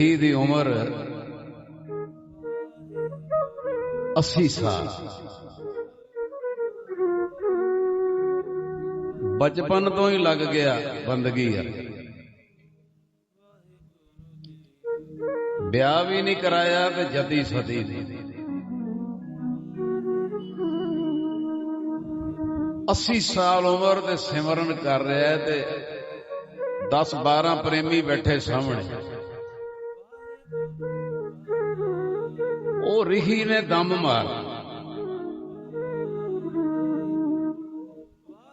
ਦੀ ਉਮਰ 80 ਸਾਲ। ਬਚਪਨ ਤੋਂ ਹੀ ਲੱਗ ਗਿਆ ਬੰਦਗੀ ਆ। ਵਿਆਹ ਵੀ ਨਹੀਂ ਕਰਾਇਆ ਤੇ ਜਤੀ ਸਤੀ ਦੀ। 80 ਸਾਲ ਉਮਰ ਤੇ ਸਿਮਰਨ ਕਰ ਰਿਹਾ ਤੇ 10 12 ਪ੍ਰੇਮੀ ਬੈਠੇ ਸਾਹਮਣੇ। ਉਹ ਰਿਹੀ ਨੇ ਦਮ ਮਾਰ।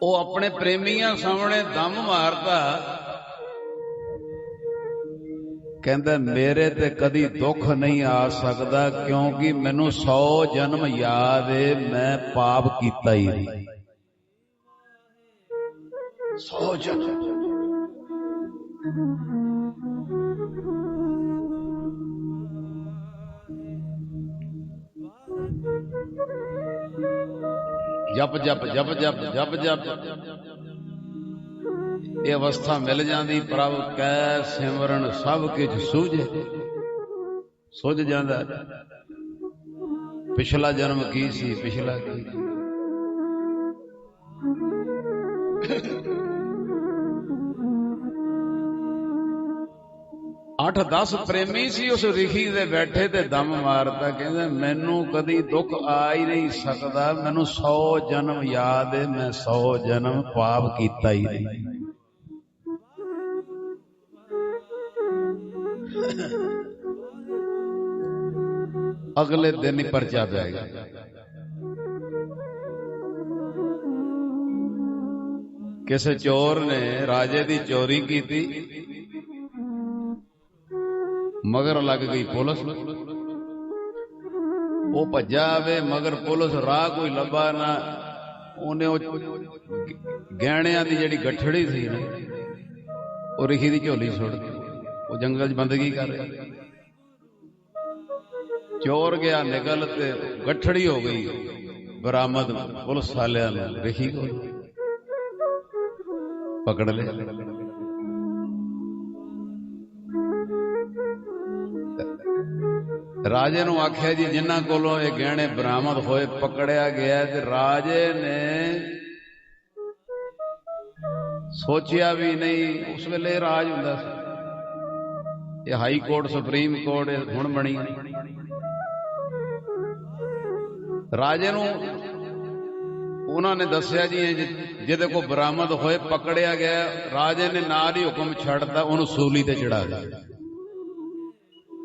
ਉਹ ਆਪਣੇ ਪ੍ਰੇਮੀਆਂ ਸਾਹਮਣੇ ਦਮ ਮਾਰਦਾ। ਕਹਿੰਦਾ, ਮੇਰੇ ਤੇ ਕਦੀ ਦੁੱਖ ਨਹੀਂ ਆ ਸਕਦਾ ਕਿਉਂਕਿ ਮੈਨੂੰ 100 ਜਨਮ ਯਾਦ ਏ, ਮੈਂ ਪਾਪ ਕੀਤਾ ਹੀ ਨਹੀਂ 100 ਜਨਮ। ਜਪ ਜਪ ਜਪ ਜਪ ਜਪ ਜਪ। ਇਹ ਅਵਸਥਾ ਮਿਲ ਜਾਂਦੀ, ਪ੍ਰਭ ਕੈ ਸਿਮਰਨ ਸਭ ਕੁਝ ਸੂਝੇ। ਸੁਝ ਜਾਂਦਾ। ਪਿਛਲਾ ਜਨਮ ਕੀ ਸੀ, ਪਿਛਲਾ ਕੀ ਅੱਠ 10 ਪ੍ਰੇਮੀ ਸੀ, ਉਸ ਰਿਖੀ ਦੇ ਬੈਠੇ ਤੇ ਦਮ ਮਾਰਦਾ, ਕਹਿੰਦੇ, ਮੈਨੂੰ ਕਦੀ ਦੁੱਖ ਆ ਹੀ ਨਹੀਂ ਸਕਦਾ, ਮੈਨੂੰ 100 ਜਨਮ ਯਾਦ ਹੈ ਮੈਂ 100 ਜਨਮ ਪਾਪ ਕੀਤਾ ਹੀ ਨਹੀਂ। ਅਗਲੇ ਦਿਨ ਹੀ ਪਰਚਾ ਪੈ ਗਿਆ। ਕਿਸੇ ਚੋਰ ਨੇ ਰਾਜੇ ਦੀ ਚੋਰੀ ਕੀਤੀ। ਮਗਰ ਲੱਗ ਗਈ ਪੁਲਿਸ। ਉਹ ਭੱਜਾ ਆਵੇ ਮਗਰ ਪੁਲਿਸ, ਰਾਹ ਕੋਈ ਲੱਭਾ ਨਾ। ਉਹਨੇ ਉਹ ਗਹਿਣਿਆਂ ਦੀ ਜਿਹੜੀ ਗੱਠੜੀ ਸੀ ਨਾ, ਉਹ ਰਿਖੀ ਦੀ ਝੋਲੀ ਸੁੱਟ ਉਹ ਜੰਗਲ 'ਚ ਬੰਦਗੀ ਕਰ ਰਿਹਾ। ਚੋਰ ਗਿਆ ਨਿਕਲ ਤੇ ਗੱਠੜੀ ਹੋ ਗਈ। ਬਰਾਮਦ ਪੁਲਿਸ ਵਾਲਿਆਂ ਨੇ ਰਿਖੀ ਕੋਲ ਪਕੜ ਲਿਆ। ਰਾਜੇ ਨੂੰ ਆਖਿਆ ਜੀ, ਜਿਨ੍ਹਾਂ ਕੋਲੋਂ ਇਹ ਗਹਿਣੇ ਬਰਾਮਦ ਹੋਏ, ਪਕੜਿਆ ਗਿਆ ਤੇ ਰਾਜੇ ਨੇ ਸੋਚਿਆ ਵੀ ਨਹੀਂ, ਉਸ ਵੇਲੇ ਰਾਜ ਹੁੰਦਾ ਸੀ। ਇਹ ਹਾਈ ਕੋਰਟ, ਸੁਪਰੀਮ ਕੋਰਟ ਹੁਣ ਬਣੀ। ਰਾਜੇ ਨੂੰ ਉਹਨਾਂ ਨੇ ਦੱਸਿਆ ਜੀ, ਇਹ ਜਿਹਦੇ ਕੋ ਬਰਾਮਦ ਹੋਏ, ਪਕੜਿਆ ਗਿਆ, ਰਾਜੇ ਨੇ ਨਾਲ ਹੀ ਹੁਕਮ ਛੱਡਦਾ ਉਹਨੂੰ ਸੂਲੀ ਤੇ ਚੜਾ ਦਿੱਤਾ।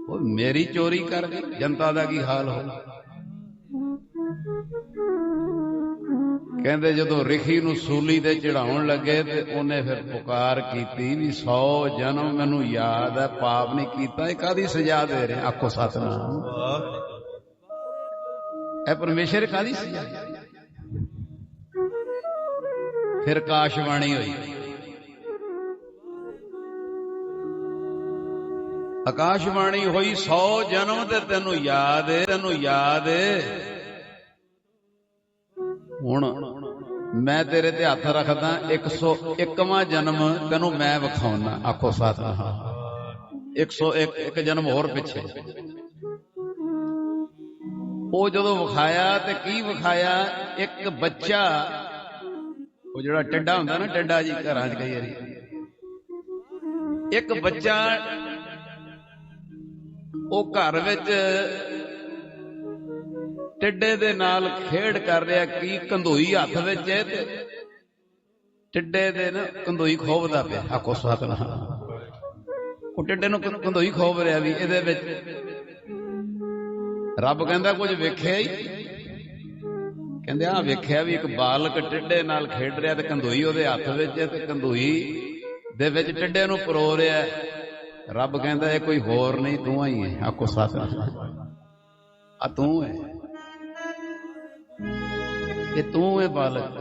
ਉਹ ਮੇਰੀ ਚੋਰੀ ਕਰ ਗਈ, ਜਨਤਾ ਦਾ ਕੀ ਹਾਲ ਹੋ? ਕਹਿੰਦੇ ਜਦੋਂ ਰਿਖੀ ਨੂੰ ਸੂਲੀ ਤੇ ਚੜਾਉਣ ਲੱਗੇ ਤੇ ਉਹਨੇ ਫਿਰ ਪੁਕਾਰ ਕੀਤੀ ਵੀ 100 ਜਨਮ ਮੈਨੂੰ ਯਾਦ ਹੈ, ਪਾਪ ਨਹੀਂ ਕੀਤਾ, ਇਹ ਕਾਦੀ ਸਜ਼ਾ ਦੇ ਰਹੇ? ਆਖੋ ਸਤਨਾਮ। ਇਹ ਪਰਮੇਸ਼ਰ ਕਾਦੀ ਸਜ਼ਾ? ਫਿਰ ਕਾਸ਼ਵਾਣੀ ਹੋਈ। ਆਕਾਸ਼ਵਾਣੀ ਹੋਈ 100 ਜਨਮ ਤੇ ਤੈਨੂੰ ਯਾਦ ਏ, ਤੈਨੂੰ ਯਾਦ ਏ। ਹੁਣ ਮੈਂ ਤੇਰੇ ਤੇ ਹੱਥ ਰੱਖਦਾ 101ਵਾਂ ਜਨਮ ਤੈਨੂੰ ਮੈਂ ਵਿਖਾਉਣਾ, ਆਖੋ ਸਤਨਾਮ 101 ਇੱਕ ਜਨਮ ਹੋਰ ਪਿੱਛੇ। ਉਹ ਜਦੋਂ ਵਿਖਾਇਆ ਤੇ ਕੀ ਵਿਖਾਇਆ? ਇੱਕ ਬੱਚਾ। ਉਹ ਜਿਹੜਾ ਟੱਡਾ ਹੁੰਦਾ ਨਾ, ਟੱਡਾ ਜੀ ਘਰਾਂ 'ਚ ਕਈ ਵਾਰੀ। ਇੱਕ ਬੱਚਾ ਉਹ ਘਰ ਵਿੱਚ ਟਿੱਡੇ ਦੇ ਨਾਲ ਖੇਡ ਕਰ ਰਿਹਾ ਕੀ ਕੰਧੋਈ ਹੱਥ ਵਿੱਚ ਹੈ ਤੇ ਟਿੱਡੇ ਦੇ ਨਾ ਕੰਧੋਈ ਖੋਬਦਾ ਪਿਆ। ਆਖੋ ਸਤਨਾਮ। ਉਹ ਟਿੱਡੇ ਨੂੰ ਕੰਧੋਈ ਖੋਬ ਰਿਹਾ ਵੀ ਇਹਦੇ ਵਿੱਚ। ਰੱਬ ਕਹਿੰਦਾ ਕੁਝ ਵੇਖਿਆ ਹੀ? ਕਹਿੰਦੇ ਆ ਵੇਖਿਆ ਵੀ ਇੱਕ ਬਾਲਕ ਟਿੱਡੇ ਨਾਲ ਖੇਡ ਰਿਹਾ ਤੇ ਕੰਧੋਈ ਉਹਦੇ ਹੱਥ ਵਿੱਚ ਤੇ ਕੰਧੋਈ ਦੇ ਵਿੱਚ ਟਿੱਡੇ ਨੂੰ ਪਰੋ ਰਿਹਾ ਰੱਬ ਕਹਿੰਦਾ ਇਹ ਕੋਈ ਹੋਰ ਨਹੀਂ, ਤੂੰ ਹੀ ਹੈ ਆਖੋ ਸਤਨਾਮ ਆ ਤੂੰ ਹੈ ਇਹ ਤੂੰ ਹੈ ਬਾਲਕ।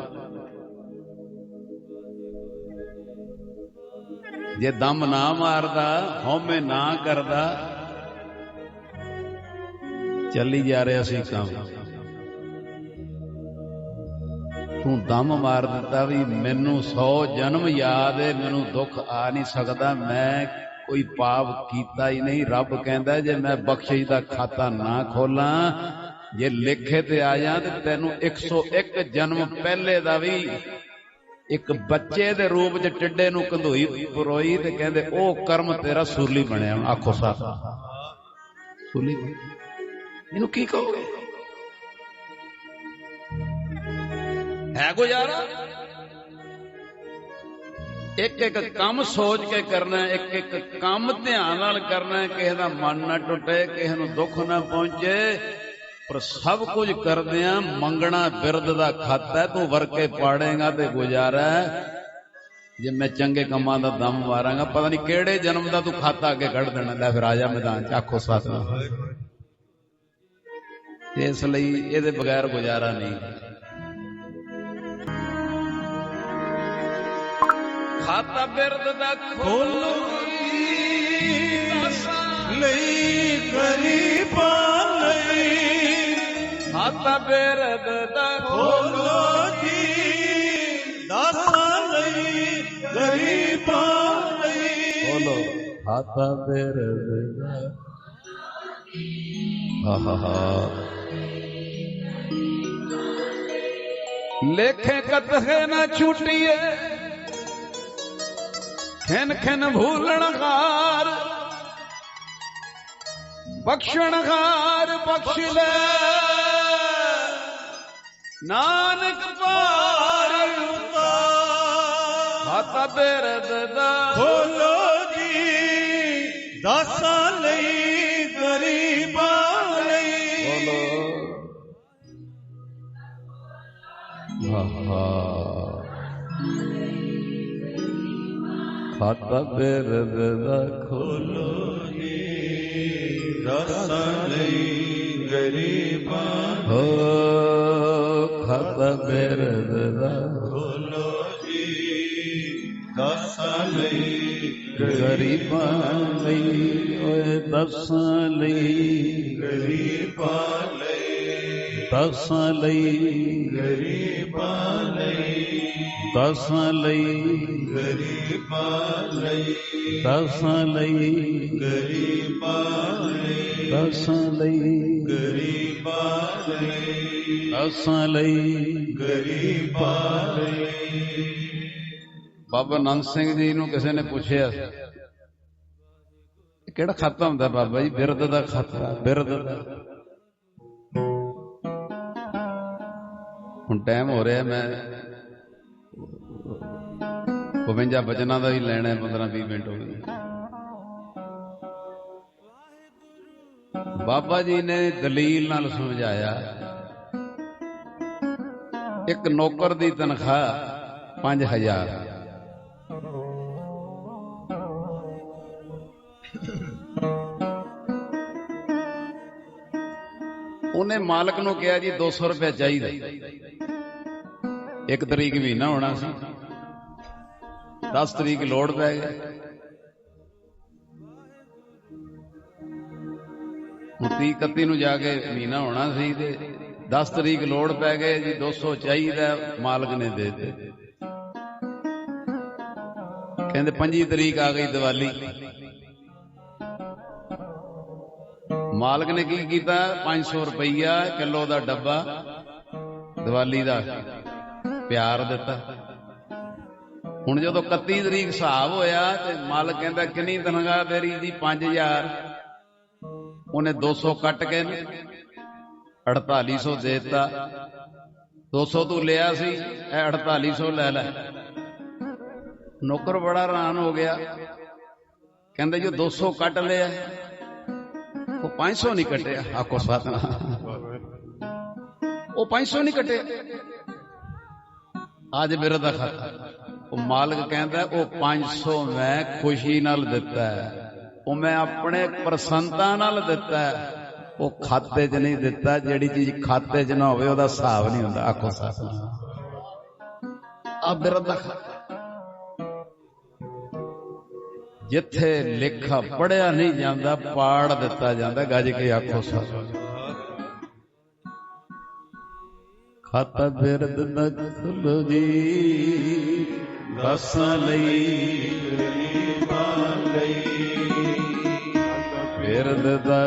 ਜੇ ਦਮ ਨਾ ਮਾਰਦਾ, ਹਉਮੈ ਨਾ ਕਰਦਾ, ਚੱਲੀ ਜਾ ਰਿਹਾ ਸੀ ਕੰਮ। ਤੂੰ ਦਮ ਮਾਰ ਦਿੱਤਾ ਵੀ ਮੈਨੂੰ 100 ਜਨਮ ਯਾਦ ਹੈ ਮੈਨੂੰ ਦੁੱਖ ਆ ਨਹੀਂ ਸਕਦਾ, ਮੈਂ ਕੋਈ ਪਾਪ ਕੀਤਾ ਹੀ ਨਹੀਂ, ਰੱਬ ਕਹਿੰਦਾ ਜੇ ਮੈਂ ਬਖਸ਼ਿਸ਼ ਦਾ ਖਾਤਾ ਨਾ ਖੋਲਾਂ, ਜੇ ਲਿਖੇ ਤੇ ਆ ਜਾ ਤੇ ਤੈਨੂੰ 101 ਜਨਮ ਪਹਿਲੇ ਦਾ ਵੀ ਇੱਕ ਬੱਚੇ ਦੇ ਰੂਪ 'ਚ ਟਿੱਡੇ ਨੂੰ ਕੰਧੋਈ ਪਰੋਈ ਤੇ ਕਹਿੰਦੇ, ਉਹ ਕਰਮ ਤੇਰਾ ਸੂਲੀ ਬਣਿਆ। ਆਖੋ ਸਾਥ ਸੂਲੀ ਇਹਨੂੰ ਕੀ ਕਹੋਗੇ? ਹੈ ਗੁਜ਼ਾਰਾ? ਇੱਕ ਇੱਕ ਕੰਮ ਸੋਚ ਕੇ ਕਰਨਾ ਇੱਕ ਇੱਕ ਕੰਮ ਧਿਆਨ ਨਾਲ ਕਰਨਾ ਕਿਸੇ ਦਾ ਮਨ ਨਾ ਟੁੱਟੇ ਕਿਸੇ ਨੂੰ ਦੁੱਖ ਨਾ ਪਹੁੰਚੇ। ਪਰ ਸਭ ਕੁਝ ਕਰਦੇ ਆ ਮੰਗਣਾ ਬਿਰਦ ਦਾ ਖਾਤਾ ਹੈ, ਤੂੰ ਵਰਕੇ ਪਾੜੇਗਾ ਤੇ ਗੁਜ਼ਾਰਾ ਜੇ ਮੈਂ ਚੰਗੇ ਕੰਮਾਂ ਦਾ ਦਮ ਮਾਰਾਂਗਾ ਪਤਾ ਨਹੀਂ ਕਿਹੜੇ ਜਨਮ ਦਾ ਤੂੰ ਖਾਤਾ ਅੱਗੇ ਕੱਢ ਦੇਣਾ ਲੈ ਫਿਰ ਆ ਮੈਦਾਨ ਚ ਆਖੋ ਸਤਨਾਮ। ਇਸ ਲਈ ਇਹਦੇ ਬਗੈਰ ਗੁਜ਼ਾਰਾ ਨਹੀਂ। ਖਾਤਾ ਬਿਰਦ ਦਾ ਖੋਲੋ ਲਈ ਗਰੀਬਾਂ ਲਈ ਖਾਤਾ ਬਿਰਦ ਦਾ ਖੋਲੋ ਜੀ ਦਾਸਾਂ ਲਈ ਗਰੀਬਾਂ ਲਈ ਖੋਲੋ। ਖਾਤਾ ਬਿਰਦ ਦਾ ਆਹਾ ਲੇਖੇ ਕਤਹੇ ਨਾ ਛੁੱਟੀਏ। ਖਿਨ ਖਿਨ ਭੂਲਣ ਹਾਰ। ਬਖਸ਼ਣ ਹਾਰ ਬਖਸ਼ ਲੈ। ਨਾਨਕ ਪਾਰ ਉਤਾਰ ਖਾਤਾ ਬਿਰਦ ਦਾ ਬੋਲੋ ਜੀ ਦਾਸਾਂ ਲਈ ਗਰੀਬਾਂ ਲਈ। ਖਾਤਾ ਬਿਰਦ ਦਾ ਖੋਲੋ ਦਾਸਾਂ ਲਈ ਗਰੀਬਾਂ ਹੋ ਖਾਤਾ ਬਿਰਦ ਦਾ ਬੋਲੋ ਜੀ ਦਾਸਾਂ ਲਈ ਗਰੀਬਾਂ ਲਈ ਓਏ ਦਸਾਂ ਲਈ। ਗਰੀਬਾਂ ਲਈ। ਦਸਾਂ ਲਈ। ਗਰੀਬਾਂ ਲਈ। ਦਸਾਂ ਲਈ। ਦਸਾਂ ਲਈ ਦਸਾਂ ਲਈ ਦਸਾਂ ਲਈ ਬਾਬਾ ਨੰਦ ਸਿੰਘ ਜੀ ਨੂੰ ਕਿਸੇ ਨੇ ਪੁੱਛਿਆ ਕਿਹੜਾ ਖਾਤਾ ਹੁੰਦਾ ਬਾਬਾ ਜੀ? ਬਿਰਦ ਦਾ ਖਾਤਾ ਬਿਰਦ ਦਾ। ਹੁਣ ਟਾਈਮ ਹੋ ਰਿਹਾ, ਮੈਂ 52 ਬਚਨਾਂ ਦਾ ਵੀ ਲੈਣਾ ਹੈ 15 20 ਮਿੰਟ ਹੋ ਗਏ। ਬਾਬਾ ਜੀ ਨੇ ਦਲੀਲ ਨਾਲ ਸਮਝਾਇਆ, ਇੱਕ ਨੌਕਰ ਦੀ ਤਨਖਾਹ 5000 ਉਹਨੇ ਮਾਲਕ ਨੂੰ ਕਿਹਾ ਜੀ 200 ਰੁਪਏ ਚਾਹੀਦਾ। ਇੱਕ ਤਰੀਕ ਮਹੀਨਾ ਹੋਣਾ ਸੀ। 10 ਤਰੀਕ ਲੋੜ ਪੈ ਗਈ। ਮੁੱਤੀ 31 ਨੂੰ ਜਾ ਕੇ ਮਹੀਨਾ ਹੋਣਾ ਸੀ ਤੇ 10 ਤਰੀਕ ਲੋੜ ਪੈ ਗਏ ਜੀ 200 ਚਾਹੀਦਾ ਮਾਲਕ ਨੇ ਦੇ ਦਿੱਤੇ। ਕਹਿੰਦੇ 25 ਤਰੀਕ ਆ ਗਈ ਦੀਵਾਲੀ। ਮਾਲਕ ਨੇ ਕੀ ਕੀਤਾ? 500 ਰੁਪਈਆ ਕਿਲੋ ਦਾ ਡੱਬਾ ਦੀਵਾਲੀ ਦਾ ਪਿਆਰ ਦਿੱਤਾ। ਹੁਣ ਜਦੋਂ 31 ਤਰੀਕ ਹਿਸਾਬ ਹੋਇਆ ਤੇ ਮਾਲਕ ਕਹਿੰਦਾ, ਕਿੰਨੀ ਤਨਖਾਹ ਤੇਰੀ ਜੀ? 5000 ਉਹਨੇ 200 ਕੱਟ ਕੇ ਨਾ 4800 ਦੇ ਦਿੱਤਾ। 200 ਤੂੰ ਲਿਆ ਸੀ, ਇਹ 4800 ਲੈ ਲੈ। ਨੌਕਰ ਬੜਾ ਹੈਰਾਨ ਹੋ ਗਿਆ। ਕਹਿੰਦੇ, ਜੋ 200 ਕੱਟ ਲਿਆ, ਉਹ 500 ਨਹੀਂ ਕੱਟਿਆ। ਆਕੋ ਸਤਨਾਮ। ਉਹ 500 ਨਹੀਂ ਕੱਟਿਆ। ਅੱਜ ਮੇਰੇ ਦਾ ਖਾਤਾ। ਉਹ ਮਾਲਕ ਕਹਿੰਦਾ, ਉਹ 500 ਮੈਂ ਖੁਸ਼ੀ ਨਾਲ ਦਿੱਤਾ ਉਹ ਮੈਂ ਆਪਣੇ ਪ੍ਰਸੰਨਤਾ ਨਾਲ ਦਿੱਤਾ ਉਹ ਖਾਤੇ 'ਚ ਨਹੀਂ ਦਿੱਤਾ, ਜਿਹੜੀ ਚੀਜ਼ ਖਾਤੇ 'ਚ ਨਾ ਹੋਵੇ, ਉਹਦਾ ਹਿਸਾਬ ਨਹੀਂ ਹੁੰਦਾ। ਆਖੋ ਸਤਨਾਮ ਆ ਮੇਰੇ ਦਾ ਜਿੱਥੇ ਲੇਖਾ ਪੜਿਆ ਨਹੀਂ ਜਾਂਦਾ, ਪਾੜ ਦਿੱਤਾ ਜਾਂਦਾ, ਗੱਜ ਕੇ ਆਖੋ ਸਤਨਾਮ ਖਾਤਾ ਬਿਰਦ ਨਖਲ ਜੀ। ਦਸਾਂ ਲਈ ਗਰੀਬਾਂ ਲਈ ਬਿਰਦ ਦਾ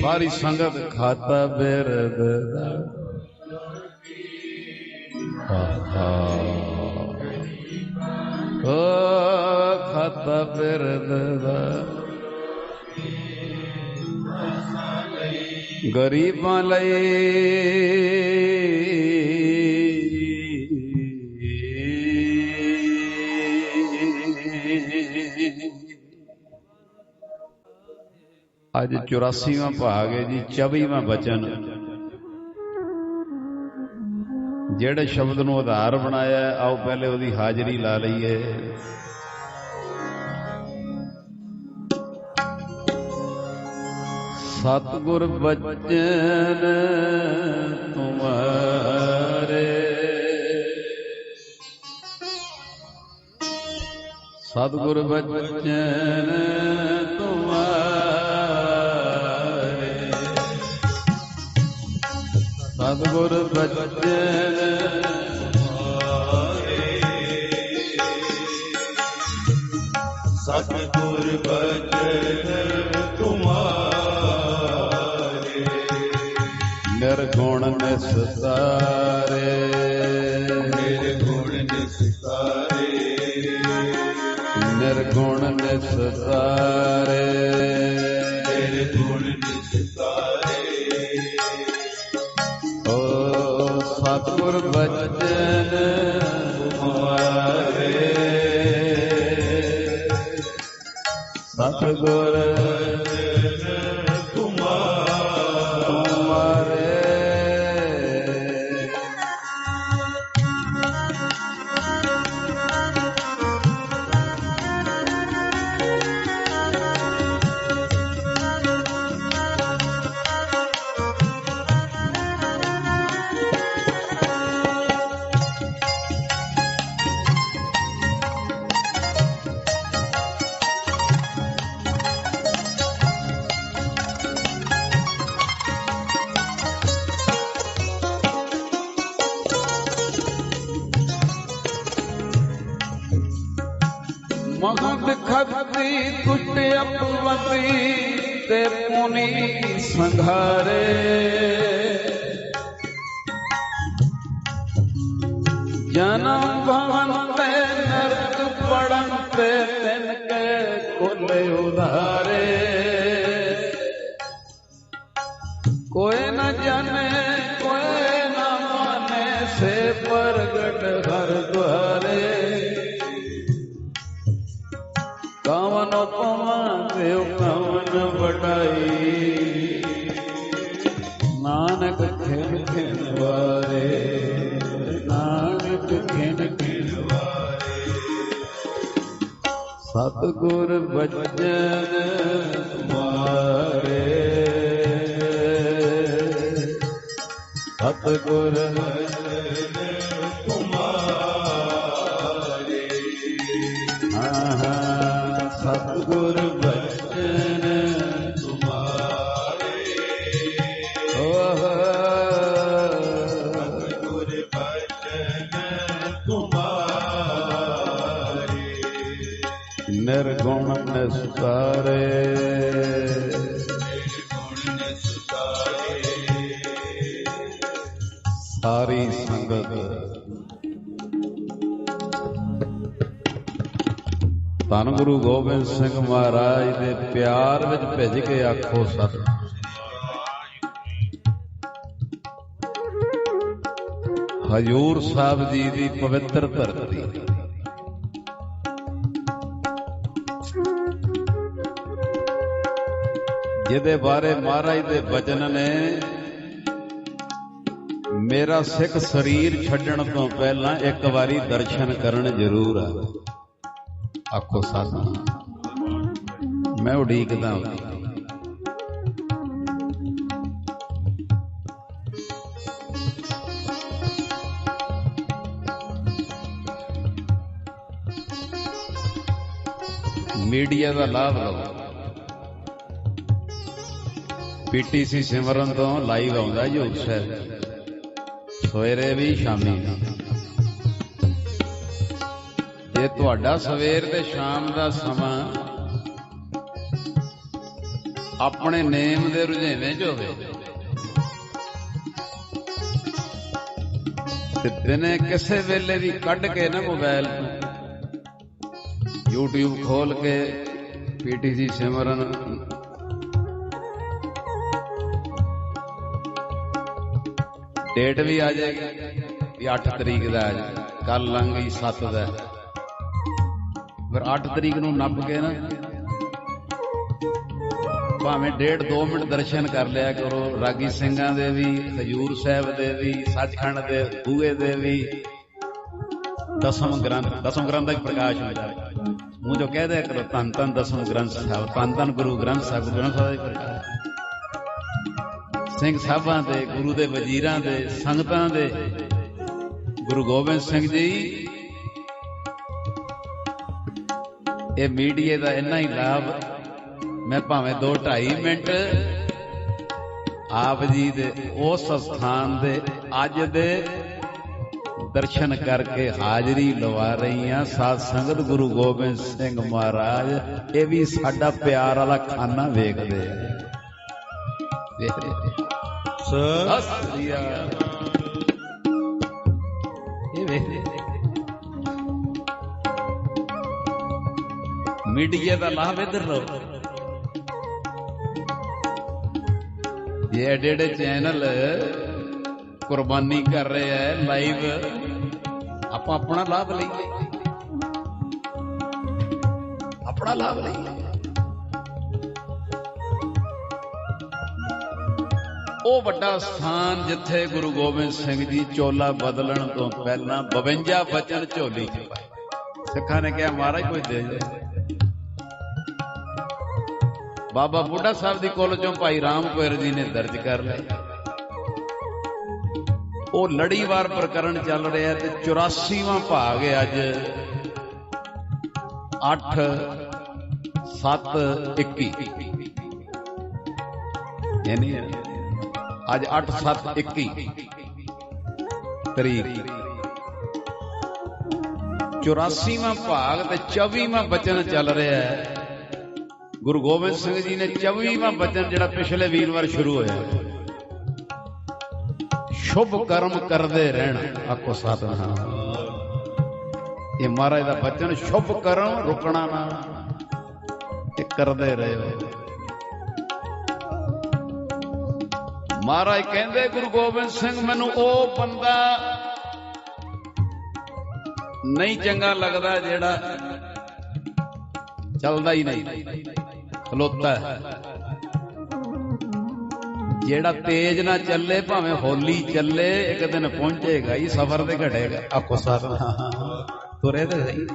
ਸਾਰੀ ਸੰਗਤ ਖਾਤਾ ਬਿਰਦ ਦਾ ਆਹਾ ਓ ਖਾਤਾ ਬਿਰਦ ਦਾ ਗਰੀਬਾਂ ਲਈ ਅੱਜ 84ਵਾਂ ਭਾਗ ਹੈ ਜੀ 24ਵਾਂ ਬਚਨ। ਜਿਹੜੇ ਸ਼ਬਦ ਨੂੰ ਆਧਾਰ ਬਣਾਇਆ ਆਓ ਪਹਿਲੇ ਉਹਦੀ ਹਾਜ਼ਰੀ ਲਾ ਲਈਏ। ਸਤਿਗੁਰ ਬਚਨ ਤੁਮਾਰੇ। ਸਤਿਗੁਰ ਬਚਨ ਤੁਮਾਰੇ। ਸਤਿਗੁਰ ਬਚਨ ਸਤਿਗੁਰ ਬਚਨ ਨਿਰਗੁਣ ਨਿਸਤਾਰੇ। ਮੇਰੇ ਗੁਣ ਨਿਸਤਾਰੇ। ਨਿਰਗੁਣ ਨਿਸਤਾਰੇ। ਜਨਮ ਭਵਨ ਤੇ ਨਰਕ ਪੜਨ ਤੇ ਤਿਨ ਕੇ ਕੁਲ ਗੁਰ ਬਚਨ ਤੁਮਾਰੇ ਸਤਿਗੁਰ ਆਹਾ ਧੰਨ ਗੁਰੂ ਗੋਬਿੰਦ ਸਿੰਘ ਮਹਾਰਾਜ ਦੇ ਪਿਆਰ ਵਿੱਚ ਭਿੱਜ ਕੇ ਆਖੋ ਸਤ। ਹਜੂਰ ਸਾਹਿਬ ਜੀ ਦੀ ਪਵਿੱਤਰ ਧਰਤੀ। ਜਿਹਦੇ ਬਾਰੇ ਮਹਾਰਾਜ ਦੇ ਬਚਨ ਨੇ, ਮੇਰਾ ਸਿੱਖ ਸਰੀਰ ਛੱਡਣ ਤੋਂ ਪਹਿਲਾਂ ਇੱਕ ਵਾਰੀ ਦਰਸ਼ਨ ਕਰਨ ਜ਼ਰੂਰ ਆ ਆਖੋ ਸਾਧਾ। ਮੈਂ ਉਡੀਕਦਾ ਮੀਡੀਆ ਦਾ ਲਾਭ ਲਓ। ਪੀਟੀਸੀ ਸਿਮਰਨ ਤੋਂ ਲਾਈਵ ਆਉਂਦਾ ਯੋਗ ਸਾਹਿਬ। ਸਵੇਰੇ ਵੀ ਸ਼ਾਮੀ। ਜੇ ਤੁਹਾਡਾ ਸਵੇਰ ਤੇ ਸ਼ਾਮ ਦਾ ਸਮਾਂ ਆਪਣੇ ਨੇਮ ਦੇ ਰੁਝੇਵੇਂ 'ਚ ਹੋਵੇ ਤੇ ਦਿਨੇ ਕਿਸੇ ਵੇਲੇ ਵੀ ਕੱਢ ਕੇ ਨਾ ਮੋਬਾਈਲ ਤੋਂ YouTube ਖੋਲ ਕੇ ਪੀਟੀਸੀ ਸਿਮਰਨ ਡੇਟ ਵੀ ਆ ਜਾਏਗੀ ਵੀ 8 ਤਰੀਕ ਦਾ ਹੈ ਕੱਲ ਲੰਘ ਗਈ 7 ਦਾ ਫਿਰ 8 ਤਰੀਕ ਨੂੰ ਨੱਪ ਕੇ ਨਾ ਭਾਵੇਂ ਡੇਢ 2 ਮਿੰਟ ਦਰਸ਼ਨ ਕਰ ਲਿਆ ਕਰੋ, ਰਾਗੀ ਸਿੰਘਾਂ ਦੇ ਵੀ, ਹਜੂਰ ਸਾਹਿਬ ਦੇ ਵੀ, ਸੱਚਖੰਡ ਦੇ ਬੂਏ ਦੇ ਵੀ। ਦਸਮ ਗ੍ਰੰਥ ਦਸਮ ਗ੍ਰੰਥ ਦਾ ਪ੍ਰਕਾਸ਼ ਹੁੰਦਾ ਹੈ। ਮੂੰਹ ਜੋ ਕਹਿ ਦਿਆ ਕਰੋ, ਧੰਨ ਧੰਨ ਦਸਮ ਗ੍ਰੰਥ ਸਾਹਿਬ, ਧੰਨ ਧੰਨ ਗੁਰੂ ਗ੍ਰੰਥ ਸਾਹਿਬ ਗ੍ਰੰਥ ਸਾਹਿਬ ਦਾ ਪ੍ਰਕਾਸ਼। ਸਿੰਘ ਸਾਹਿਬਾਂ ਦੇ, ਗੁਰੂ ਦੇ ਵਜ਼ੀਰਾਂ ਦੇ, ਸੰਗਤਾਂ ਦੇ। ਗੁਰੂ ਗੋਬਿੰਦ ਸਿੰਘ ਜੀ ਇਹ ਮੀਡੀਏ ਦਾ ਇੰਨਾ ਹੀ ਲਾਭ ਮੈਂ ਭਾਵੇਂ 2 2.5 ਮਿੰਟ ਆਪ ਜੀ ਦੇ ਉਸ ਸਥਾਨ ਦੇ ਅੱਜ ਦੇ ਦਰਸ਼ਨ ਕਰਕੇ ਹਾਜ਼ਰੀ ਲਵਾ ਰਹੀ ਆ ਸਾਧ ਸੰਗਤ ਗੁਰੂ ਗੋਬਿੰਦ ਸਿੰਘ ਮਹਾਰਾਜ ਇਹ ਵੀ ਸਾਡਾ ਪਿਆਰ ਵਾਲਾ ਖਾਨਾ ਵੇਖਦੇ ਆ। ਸਤਿ ਸ੍ਰੀ ਅਕਾਲ। ਇਹ ਵੇਖਦੇ ਮੀਡੀਆ ਦਾ ਲਾਭ ਇਧਰ ਲਓ ਇਹ ਐਡੇ ਐਡੇ ਚੈਨਲ ਕੁਰਬਾਨੀ ਕਰ ਰਹੇ ਐ ਲਾਈਵ ਆਪਾਂ ਆਪਣਾ ਲਾਭ ਲਈਏ। ਆਪਣਾ ਲਾਭ ਲਈਏ। ਉਹ ਵੱਡਾ ਸਥਾਨ ਜਿੱਥੇ ਗੁਰੂ ਗੋਬਿੰਦ ਸਿੰਘ ਜੀ ਚੋਲਾ ਬਦਲਣ ਤੋਂ ਪਹਿਲਾਂ 52 ਬਚਨ ਝੋਲੀ ਚ ਪਾਏ। ਸਿੱਖਾਂ ਨੇ ਕਿਹਾ, ਮਹਾਰਾਜ, ਕੋਈ ਦੇ ਦੇ। ਬਾਬਾ ਬੁੱਢਾ ਸਾਹਿਬ ਦੀ ਕੋਲ ਚੋਂ ਭਾਈ ਰਾਮ ਕੋਇਰ ਜੀ ਨੇ ਦਰਜ ਕਰ ਲਿਆ ਉਹ ਲੜੀਵਾਰ ਪ੍ਰਕਰਣ ਚੱਲ ਰਿਹਾ ਤੇ 84ਵਾਂ ਭਾਗ ਹੈ ਅੱਜ। 8 7 21 ਇਹ ਅੱਜ 8 7 21 ਤਰੀਕ। 84ਵਾਂ ਭਾਗ ਤੇ 24ਵਾਂ ਬਚਨ ਚੱਲ ਰਿਹਾ ਹੈ। ਗੁਰੂ ਗੋਬਿੰਦ ਸਿੰਘ ਜੀ ਨੇ 24ਵਾਂ ਬਚਨ ਜਿਹੜਾ ਪਿਛਲੇ ਵੀਰਵਾਰ ਸ਼ੁਰੂ ਹੋਇਆ। ਸ਼ੁਭ ਕਰਮ ਕਰਦੇ ਰਹਿਣਾ, ਆਖੋ ਸਤਨਾਮ। ਇਹ ਮਹਾਰਾਜ ਦਾ ਬਚਨ, ਸ਼ੁਭ ਕਰਮ ਰੁਕਣਾ ਨਾ ਇਹ ਕਰਦੇ ਰਹੋ। ਮਹਾਰਾਜ ਕਹਿੰਦੇ, ਗੁਰੂ ਗੋਬਿੰਦ ਸਿੰਘ, ਮੈਨੂੰ ਉਹ ਬੰਦਾ ਨਹੀਂ ਚੰਗਾ ਲੱਗਦਾ ਜਿਹੜਾ ਚੱਲਦਾ ਹੀ ਨਹੀਂ। ਖਲੋਤਾ ਹੈ। ਜਿਹੜਾ ਤੇਜ਼ ਨਾ ਚੱਲੇ ਭਾਵੇਂ ਹੋਲੀ ਚੱਲੇ ਇੱਕ ਦਿਨ ਪਹੁੰਚੇਗਾ ਹੀ ਸਫ਼ਰ ਤੇ ਘਟੇਗਾ। ਆਖੋ ਸਾਥ ਤੁਰੇ ਤੇ ਸਹੀ।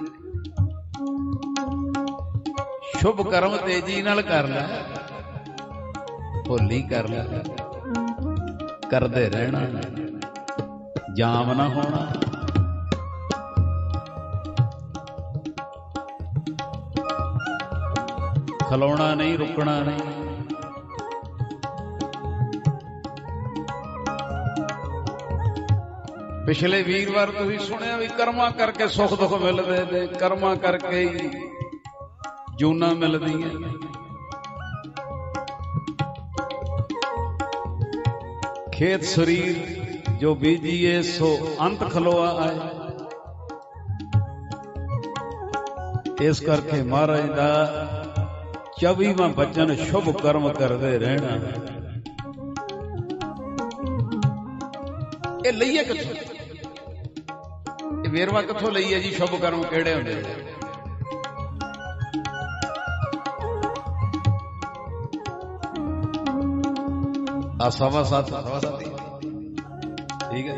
ਸ਼ੁਭ ਕਰਮ ਤੇਜ਼ੀ ਨਾਲ ਕਰ ਲੈ ਹੋਲੀ ਕਰ ਲੈ। ਕਰਦੇ ਰਹਿਣਾ ਜਾਮ ਨਾ ਹੋਣਾ। ਖਲੋਣਾ ਨਹੀਂ, ਰੁਕਣਾ ਨਹੀਂ। ਪਿਛਲੇ ਵੀਰਵਾਰ ਤੁਸੀਂ ਸੁਣਿਆ ਵੀ ਕਰਮਾਂ ਕਰਕੇ ਸੁੱਖ ਦੁੱਖ ਮਿਲਦੇ ਨੇ, ਕਰਮਾਂ ਕਰਕੇ ਹੀ ਜੂਨਾ ਮਿਲਦੀਆਂ ਖੇਤ ਸਰੀਰ ਜੋ ਬੀਜੀਏ, ਸੋ ਅੰਤ ਖਲੋਆ ਆਏ। ਇਸ ਕਰਕੇ ਮਹਾਰਾਜ ਦਾ 24ਵਾਂ ਬਚਨ ਸ਼ੁਭ ਕਰਮ ਕਰਦੇ ਰਹਿਣਾ ਇਹ ਲਈਏ ਕਿੱਥੋਂ? ਇਹ ਵੇਰਵਾ ਕਿੱਥੋਂ ਲਈਏ ਜੀ? ਸ਼ੁਭ ਕਰਮ ਕਿਹੜੇ ਹੁੰਦੇ ਨੇ? ਆ ਸਵਾ ਸੱਤ। ਸਵਾ ਸੱਤ ਠੀਕ ਹੈ।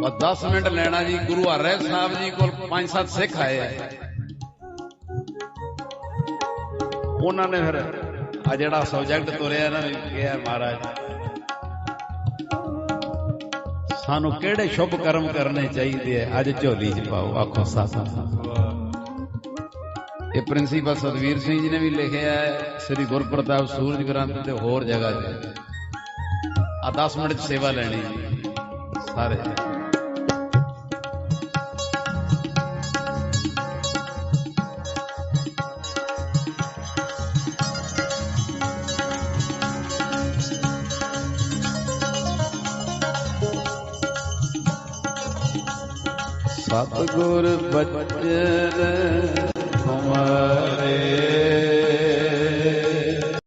ਬਸ 10 ਮਿੰਟ ਲੈਣਾ ਜੀ। ਗੁਰੂ ਹਰਿ ਸਾਹਿਬ ਜੀ ਕੋਲ ਪੰਜ ਸੱਤ ਸਿੱਖ ਆਏ ਆ। ਉਹਨਾਂ ਨੇ ਫਿਰ ਆ ਜਿਹੜਾ ਸਬਜੈਕਟ ਤੁਰਿਆ, ਇਹਨਾਂ ਨੇ ਕਿਹਾ ਮਹਾਰਾਜ? ਸਾਨੂੰ ਕਿਹੜੇ ਸ਼ੁਭ ਕਰਮ ਕਰਨੇ ਚਾਹੀਦੇ ਆ? ਅੱਜ ਝੋਲੀ 'ਚ ਪਾਓ, ਆਖੋ ਸਾਸਾ ਇਹ ਪ੍ਰਿੰਸੀਪਲ ਸਤਵੀਰ ਸਿੰਘ ਜੀ ਨੇ ਵੀ ਲਿਖਿਆ ਹੈ, ਸ੍ਰੀ ਗੁਰਪ੍ਰਤਾਪ ਸੂਰਜ ਗ੍ਰੰਥ ਤੇ ਹੋਰ ਜਗ੍ਹਾ ਤੇ। ਆ 10 ਮਿੰਟ 'ਚ ਸੇਵਾ ਲੈਣੀ ਸਾਰੇ। ਸਤਿਗੁਰ ਬਚਨ